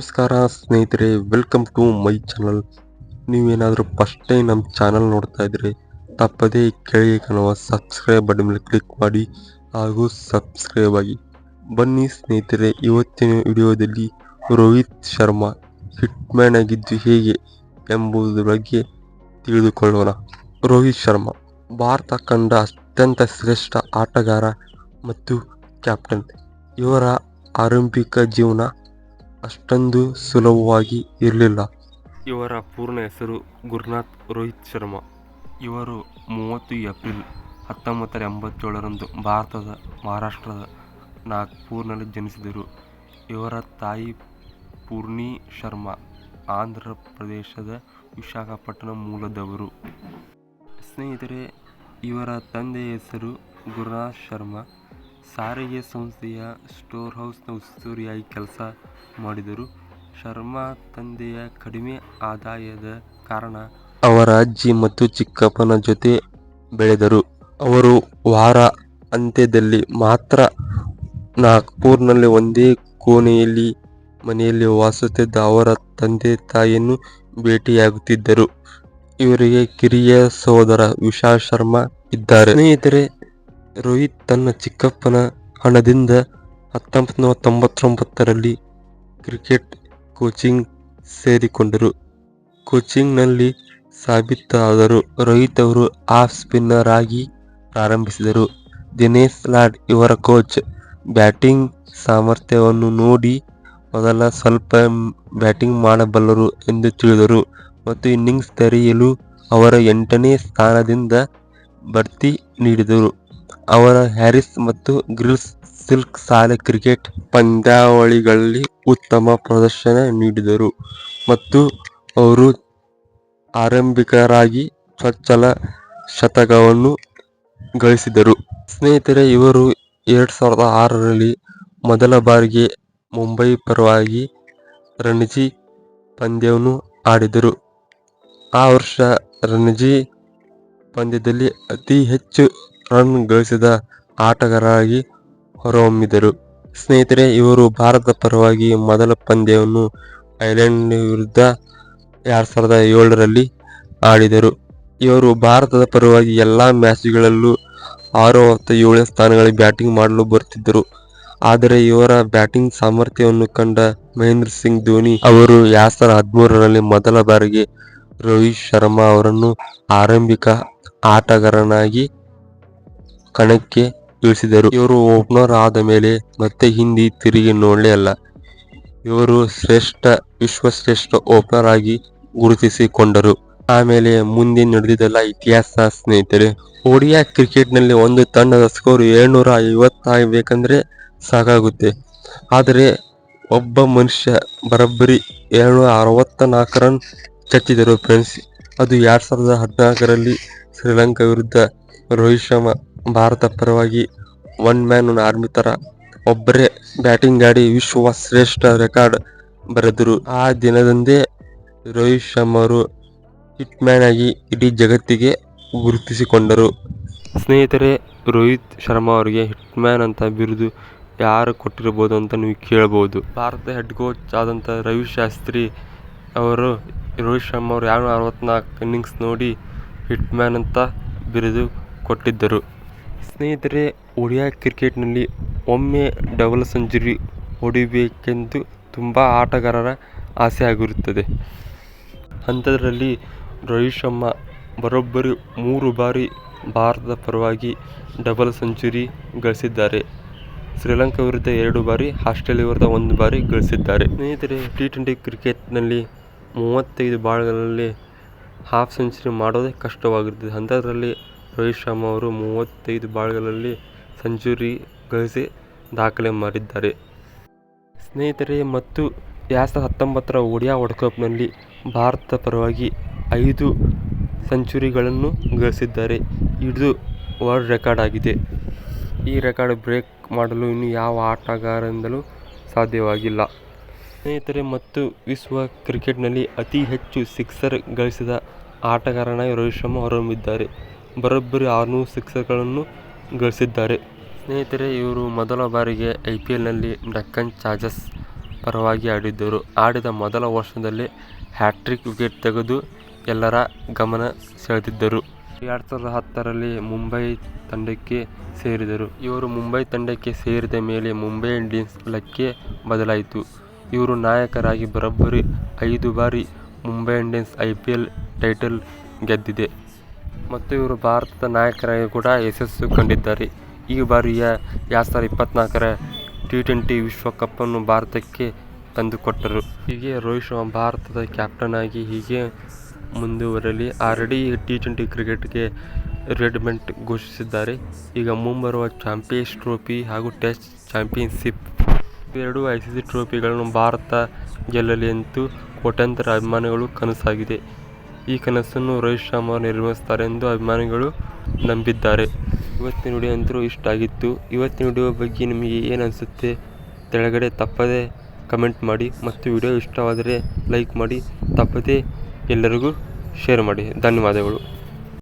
ನಮಸ್ಕಾರ ಸ್ನೇಹಿತರೆ welcome to my channel ನೀವೇನಾದರೂ ಫಸ್ಟ್ ಟೈಮ್ ನಮ್ಮ ಚಾನಲ್ ನೋಡ್ತಾ ಇದ್ರೆ, ತಪ್ಪದೇ ಕೆಳಗೆ ಕಾಣುವ ಸಬ್ಸ್ಕ್ರೈಬ್ ಬಟನ್ ಮೇಲೆ ಕ್ಲಿಕ್ ಮಾಡಿ ಹಾಗೂ ಸಬ್ಸ್ಕ್ರೈಬ್ ಆಗಿ. ಬನ್ನಿ ಸ್ನೇಹಿತರೆ, ಇವತ್ತಿನ ವಿಡಿಯೋದಲ್ಲಿ ರೋಹಿತ್ ಶರ್ಮಾ ಹಿಟ್ಮ್ಯಾನ್ ಆಗಿದ್ದು ಹೇಗೆ ಎಂಬುದರ ಬಗ್ಗೆ ತಿಳಿದುಕೊಳ್ಳೋಣ. ರೋಹಿತ್ ಶರ್ಮಾ, ಭಾರತ ಕಂಡ ಅತ್ಯಂತ ಶ್ರೇಷ್ಠ ಆಟಗಾರ ಮತ್ತು ಕ್ಯಾಪ್ಟನ್ ಇವರ ಆರಂಭಿಕ ಜೀವನ ಅಷ್ಟೊಂದು ಸುಲಭವಾಗಿ ಇರಲಿಲ್ಲ. ಇವರ ಪೂರ್ಣ ಹೆಸರು ಗುರುನಾಥ್ ರೋಹಿತ್ ಶರ್ಮಾ. ಇವರು ಮೂವತ್ತು ಏಪ್ರಿಲ್ ಹತ್ತೊಂಬತ್ತರ ಎಂಬತ್ತೇಳರಂದು ಭಾರತದ, ಮಹಾರಾಷ್ಟ್ರದ ನಾಗ್ಪುರ್ನಲ್ಲಿ ಜನಿಸಿದರು. ಇವರ ತಾಯಿ ಪೂರ್ಣಿ ಶರ್ಮಾ ಆಂಧ್ರ ಪ್ರದೇಶದ ವಿಶಾಖಪಟ್ಟಣಂ ಮೂಲದವರು. ಸ್ನೇಹಿತರೆ, ಇವರ ತಂದೆಯ ಹೆಸರು ಗುರುನಾಥ್ ಶರ್ಮಾ. ಸಾರಿಗೆ ಸಂಸ್ಥೆಯ ಸ್ಟೋರ್ ಹೌಸ್ನ ಉಸ್ತುವಾರಿಯಾಗಿ ಕೆಲಸ ಮಾಡಿದರು. ಶರ್ಮಾ ತಂದೆಯ ಕಡಿಮೆ ಆದಾಯದ ಕಾರಣ ಅವರ ಅಜ್ಜಿ ಮತ್ತು ಚಿಕ್ಕಪ್ಪನ ಜೊತೆ ಬೆಳೆದರು. ಅವರು ವಾರ ಅಂತ್ಯದಲ್ಲಿ ಮಾತ್ರ ನಾಗ್ಪುರ್ನಲ್ಲಿ ಒಂದೇ ಕೋಣೆಯಲ್ಲಿ ಮನೆಯಲ್ಲಿ ವಾಸುತ್ತಿದ್ದ ಅವರ ತಂದೆ ತಾಯಿಯನ್ನು ಭೇಟಿಯಾಗುತ್ತಿದ್ದರು. ಇವರಿಗೆ ಕಿರಿಯ ಸಹೋದರ ವಿಶಾಲ್ ಶರ್ಮಾ ಇದ್ದಾರೆ. ಸ್ನೇಹಿತರೆ ರೋಹಿತ್ ತನ್ನ ಚಿಕ್ಕಪ್ಪನ ಹಣದಿಂದ ಹತ್ತೊಂಬತ್ತು ನೂರ ತೊಂಬತ್ತೊಂಬತ್ತರಲ್ಲಿ ಕ್ರಿಕೆಟ್ ಕೋಚಿಂಗ್ ಸೇರಿಕೊಂಡರು. ಕೋಚಿಂಗ್ನಲ್ಲಿ ಸಾಬೀತಾದರು. ರೋಹಿತ್ ಅವರು ಆಫ್ ಸ್ಪಿನ್ನರ್ ಆಗಿ ಪ್ರಾರಂಭಿಸಿದರು. ದಿನೇಶ್ ಲಾಡ್ ಇವರ ಕೋಚ್. ಬ್ಯಾಟಿಂಗ್ ಸಾಮರ್ಥ್ಯವನ್ನು ನೋಡಿ ಮೊದಲ ಸ್ವಲ್ಪ ಬ್ಯಾಟಿಂಗ್ ಮಾಡಬಲ್ಲರು ಎಂದು ತಿಳಿದರು ಮತ್ತು ಇನ್ನಿಂಗ್ಸ್ ತೆರೆಯಲು ಅವರ ಎಂಟನೇ ಸ್ಥಾನದಿಂದ ಬಡ್ತಿ ನೀಡಿದರು. ಅವರ ಹ್ಯಾರಿಸ್ ಮತ್ತು ಗ್ರಿಲ್ಸ್ ಸಿಲ್ಕ್ ಶಾಲೆ ಕ್ರಿಕೆಟ್ ಪಂದ್ಯಾವಳಿಗಳಲ್ಲಿ ಉತ್ತಮ ಪ್ರದರ್ಶನ ನೀಡಿದರು ಮತ್ತು ಅವರು ಆರಂಭಿಕರಾಗಿ ಚೊಚ್ಚಲ ಶತಕವನ್ನು ಗಳಿಸಿದರು. ಸ್ನೇಹಿತರೆ, ಇವರು ಎರಡು ಸಾವಿರದ ಆರರಲ್ಲಿ ಮೊದಲ ಬಾರಿಗೆ ಮುಂಬೈ ಪರವಾಗಿ ರಣಜಿ ಪಂದ್ಯವನ್ನು ಆಡಿದರು. ಆ ವರ್ಷ ರಣಜಿ ಪಂದ್ಯದಲ್ಲಿ ಅತಿ ಹೆಚ್ಚು ರನ್ ಗಳಿಸಿದ ಆಟಗಾರರಾಗಿ ಹೊರಹೊಮ್ಮಿದರು. ಸ್ನೇಹಿತರೆ, ಇವರು ಭಾರತ ಪರವಾಗಿ ಮೊದಲ ಪಂದ್ಯವನ್ನು ಐರ್ಲೆಂಡ್ ವಿರುದ್ಧ ಎರಡ್ ಸಾವಿರದ ಏಳರಲ್ಲಿ ಆಡಿದರು. ಇವರು ಭಾರತದ ಪರವಾಗಿ ಎಲ್ಲಾ ಮ್ಯಾಚ್ಗಳಲ್ಲೂ ಆರು ಮತ್ತು ಏಳನೇ ಸ್ಥಾನಗಳಲ್ಲಿ ಬ್ಯಾಟಿಂಗ್ ಮಾಡಲು ಬರುತ್ತಿದ್ದರು. ಆದರೆ, ಇವರ ಬ್ಯಾಟಿಂಗ್ ಸಾಮರ್ಥ್ಯವನ್ನು ಕಂಡ ಮಹೇಂದ್ರ ಸಿಂಗ್ ಧೋನಿ ಅವರು ಎರಡ್ ಸಾವಿರದ ಹದಿಮೂರರಲ್ಲಿ ಮೊದಲ ಬಾರಿಗೆ ರೋಹಿತ್ ಶರ್ಮಾ ಅವರನ್ನು ಆರಂಭಿಕ ಆಟಗಾರನಾಗಿ ಕಣಕ್ಕೆ ಇಳಿಸಿದರು. ಇವರು ಓಪನರ್ ಆದ ಮೇಲೆ ಮತ್ತೆ ಹಿಂದಿ ತಿರುಗಿ ನೋಡಲೇ ಅಲ್ಲ. ಇವರು ಶ್ರೇಷ್ಠ, ವಿಶ್ವಶ್ರೇಷ್ಠ ಓಪನರ್ ಆಗಿ ಗುರುತಿಸಿಕೊಂಡರು. ಆಮೇಲೆ ಮುಂದೆ ನಡೆದಿದ್ದೆಲ್ಲ ಇತಿಹಾಸ ಸ್ನೇಹಿತರೆ. ಒಡಿಯಾ ಕ್ರಿಕೆಟ್ನಲ್ಲಿ ಒಂದು ತಂಡದ ಸ್ಕೋರ್ ಏಳ್ನೂರ ಐವತ್ತಾಗಬೇಕಂದ್ರೆ ಸಾಕಾಗುತ್ತೆ. ಆದರೆ ಒಬ್ಬ ಮನುಷ್ಯ ಬರೋಬ್ಬರಿ ಏಳ್ನೂರ ಅರವತ್ತ ನಾಲ್ಕು ರನ್ ಚಚ್ಚಿದರು ಫ್ರೆಂಡ್ಸ್. ಅದು ಎರಡು ಸಾವಿರದ ಹದಿನಾಲ್ಕರಲ್ಲಿ ಶ್ರೀಲಂಕಾ ವಿರುದ್ಧ ರೋಹಿತ್ ಶರ್ಮಾ ಭಾರತ ಪರವಾಗಿ ಒನ್ ಮ್ಯಾನ್ ಆರ್ಮಿ ತರ ಒಬ್ಬರೇ ಬ್ಯಾಟಿಂಗ್ ಆಡಿ ವಿಶ್ವ ಶ್ರೇಷ್ಠ ರೆಕಾರ್ಡ್ ಬರೆದರು. ಆ ದಿನದಂದೇ ರೋಹಿತ್ ಶರ್ಮಾ ಅವರು ಹಿಟ್ ಮ್ಯಾನ್ ಆಗಿ ಇಡೀ ಜಗತ್ತಿಗೆ ಗುರುತಿಸಿಕೊಂಡರು. ಸ್ನೇಹಿತರೆ, ರೋಹಿತ್ ಶರ್ಮಾ ಅವರಿಗೆ ಹಿಟ್ ಮ್ಯಾನ್ ಅಂತ ಬಿರುದು ಯಾರು ಕೊಟ್ಟಿರ್ಬೋದು ಅಂತ ನೀವು ಕೇಳ್ಬೋದು ಭಾರತದ ಹೆಡ್ ಕೋಚ್ ಆದಂಥ ರವಿ ಶಾಸ್ತ್ರಿ ಅವರು, ರೋಹಿತ್ ಶರ್ಮಾ ಅವರು ಎರಡು ಅರವತ್ನಾಲ್ಕು ಇನ್ನಿಂಗ್ಸ್ ನೋಡಿ ಹಿಟ್ ಮ್ಯಾನ್ ಅಂತ ಬಿರುದು ಕೊಟ್ಟಿದ್ದರು. ಸ್ನೇಹಿತರೆ ಒಡಿಯಾ ಕ್ರಿಕೆಟ್ನಲ್ಲಿ ಒಮ್ಮೆ ಡಬಲ್ ಸೆಂಚುರಿ ಹೊಡಿಬೇಕೆಂದು ತುಂಬ ಆಟಗಾರರ ಆಸೆ ಆಗಿರುತ್ತದೆ. ಅಂಥದ್ರಲ್ಲಿ ರೋಹಿತ್ ಶರ್ಮಾ ಬರೋಬ್ಬರಿ ಮೂರು ಬಾರಿ ಭಾರತದ ಪರವಾಗಿ ಡಬಲ್ ಸೆಂಚುರಿ ಗಳಿಸಿದ್ದಾರೆ. ಶ್ರೀಲಂಕಾ ವಿರುದ್ಧ ಎರಡು ಬಾರಿ, ಆಸ್ಟ್ರೇಲಿಯಾ ವಿರುದ್ಧ ಒಂದು ಬಾರಿ ಗಳಿಸಿದ್ದಾರೆ. ಸ್ನೇಹಿತರೆ ಟಿ ಟ್ವೆಂಟಿ ಕ್ರಿಕೆಟ್ನಲ್ಲಿ ಮೂವತ್ತೈದು ಬಾಲ್ಗಳಲ್ಲಿ ಹಾಫ್ ಸೆಂಚುರಿ ಮಾಡೋದೇ ಕಷ್ಟವಾಗಿರುತ್ತದೆ. ಅಂಥದ್ರಲ್ಲಿ ರೋಹಿತ್ ಶರ್ಮಾ ಅವರು ಮೂವತ್ತೈದು ಬಾಲ್ಗಳಲ್ಲಿ ಸೆಂಚುರಿ ಗಳಿಸಿ ದಾಖಲೆ ಮಾಡಿದ್ದಾರೆ. ಸ್ನೇಹಿತರೆ, ಮತ್ತು ಎರಡು ಸಾವಿರದ ಹತ್ತೊಂಬತ್ತರ ಒಡಿಯಾ ವರ್ಲ್ಡ್ ಕಪ್ನಲ್ಲಿ ಭಾರತದ ಪರವಾಗಿ ಐದು ಸೆಂಚುರಿಗಳನ್ನು ಗಳಿಸಿದ್ದಾರೆ. ಇದು ವರ್ಲ್ಡ್ ರೆಕಾರ್ಡ್ ಆಗಿದೆ. ಈ ರೆಕಾರ್ಡ್ ಬ್ರೇಕ್ ಮಾಡಲು ಇನ್ನು ಯಾವ ಆಟಗಾರರಿಂದಲೂ ಸಾಧ್ಯವಾಗಿಲ್ಲ. ಸ್ನೇಹಿತರೆ, ಮತ್ತು ವಿಶ್ವ ಕ್ರಿಕೆಟ್ನಲ್ಲಿ ಅತಿ ಹೆಚ್ಚು ಸಿಕ್ಸರ್ ಗಳಿಸಿದ ಆಟಗಾರನಾಗಿ ರೋಹಿತ್ ಶರ್ಮಾ ಹೊರಹೊಮ್ಮಿದ್ದಾರೆ. ಬರೋಬ್ಬರಿ ಆರುನೂರು ಸಿಕ್ಸರ್ಗಳನ್ನು ಗಳಿಸಿದ್ದಾರೆ ಸ್ನೇಹಿತರೆ, ಇವರು ಮೊದಲ ಬಾರಿಗೆ ಐ ಪಿ ಎಲ್ನಲ್ಲಿ ಡೆಕ್ಕನ್ ಚಾರ್ಜಸ್ ಪರವಾಗಿ ಆಡಿದ್ದರು. ಆಡಿದ ಮೊದಲ ವರ್ಷದಲ್ಲಿ ಹ್ಯಾಟ್ರಿಕ್ ವಿಕೆಟ್ ತೆಗೆದು ಎಲ್ಲರ ಗಮನ ಸೆಳೆದಿದ್ದರು. ಎರಡು ಸಾವಿರದ ಹತ್ತರಲ್ಲಿ ಮುಂಬೈ ತಂಡಕ್ಕೆ ಸೇರಿದರು. ಇವರು ಮುಂಬೈ ತಂಡಕ್ಕೆ ಸೇರಿದ ಮೇಲೆ ಮುಂಬೈ ಇಂಡಿಯನ್ಸ್ ಲಕ್ಕೆ ಬದಲಾಯಿತು. ಇವರು ನಾಯಕರಾಗಿ ಬರೋಬ್ಬರಿ ಐದು ಬಾರಿ Mumbai Indians I P L title ಗೆದ್ದಿದೆ. ಮತ್ತು ಇವರು ಭಾರತದ ನಾಯಕರಾಗಿ ಕೂಡ ಯಶಸ್ಸು ಕಂಡಿದ್ದಾರೆ. ಈ ಬಾರಿಯ ಎರಡು ಸಾವಿರದ ಇಪ್ಪತ್ನಾಲ್ಕರ ಟಿ-ಟ್ವೆಂಟಿ ವಿಶ್ವಕಪ್ಪನ್ನು ಭಾರತಕ್ಕೆ ತಂದುಕೊಟ್ಟರು. ಹೀಗೆ ರೋಹಿತ್ ಶರ್ಮಾ ಭಾರತದ ಕ್ಯಾಪ್ಟನ್ ಆಗಿ ಹೀಗೆ ಮುಂದುವರಲಿ ಆಲ್ರೆಡಿ ಟಿ-ಟ್ವೆಂಟಿ ಕ್ರಿಕೆಟ್ಗೆ ರೆಡ್ಮೆಂಟ್ ಘೋಷಿಸಿದ್ದಾರೆ. ಈಗ ಮುಂಬರುವ ಚಾಂಪಿಯನ್ಸ್ ಟ್ರೋಫಿ ಹಾಗೂ ಟೆಸ್ಟ್ ಚಾಂಪಿಯನ್ಶಿಪ್ ಇವೆರಡೂ ಐ ಸಿ ಸಿ ಟ್ರೋಫಿಗಳನ್ನು ಭಾರತ ಗೆಲ್ಲಲಿ ಎಂದು ಕೋಟ್ಯಂತರ ಅಭಿಮಾನಿಗಳು ಕನಸಾಗಿದೆ. ಈ ಕನಸನ್ನು ರೋಹಿತ್ ಶರ್ಮಾ ನಿರ್ಮಿಸ್ತಾರೆ ಎಂದು ಅಭಿಮಾನಿಗಳು ನಂಬಿದ್ದಾರೆ. ಇವತ್ತಿನ ವಿಡಿಯೋ ಅಂತೂ ಇಷ್ಟ ಆಗಿತ್ತು. ಇವತ್ತಿನ ವಿಡಿಯೋ ಬಗ್ಗೆ ನಿಮಗೆ ಏನು ಅನಿಸುತ್ತೆ ಕೆಳಗಡೆ ತಪ್ಪದೆ ಕಮೆಂಟ್ ಮಾಡಿ ಮತ್ತು ವಿಡಿಯೋ ಇಷ್ಟವಾದರೆ ಲೈಕ್ ಮಾಡಿ ತಪ್ಪದೆ ಎಲ್ಲರಿಗೂ ಶೇರ್ ಮಾಡಿ. ಧನ್ಯವಾದಗಳು.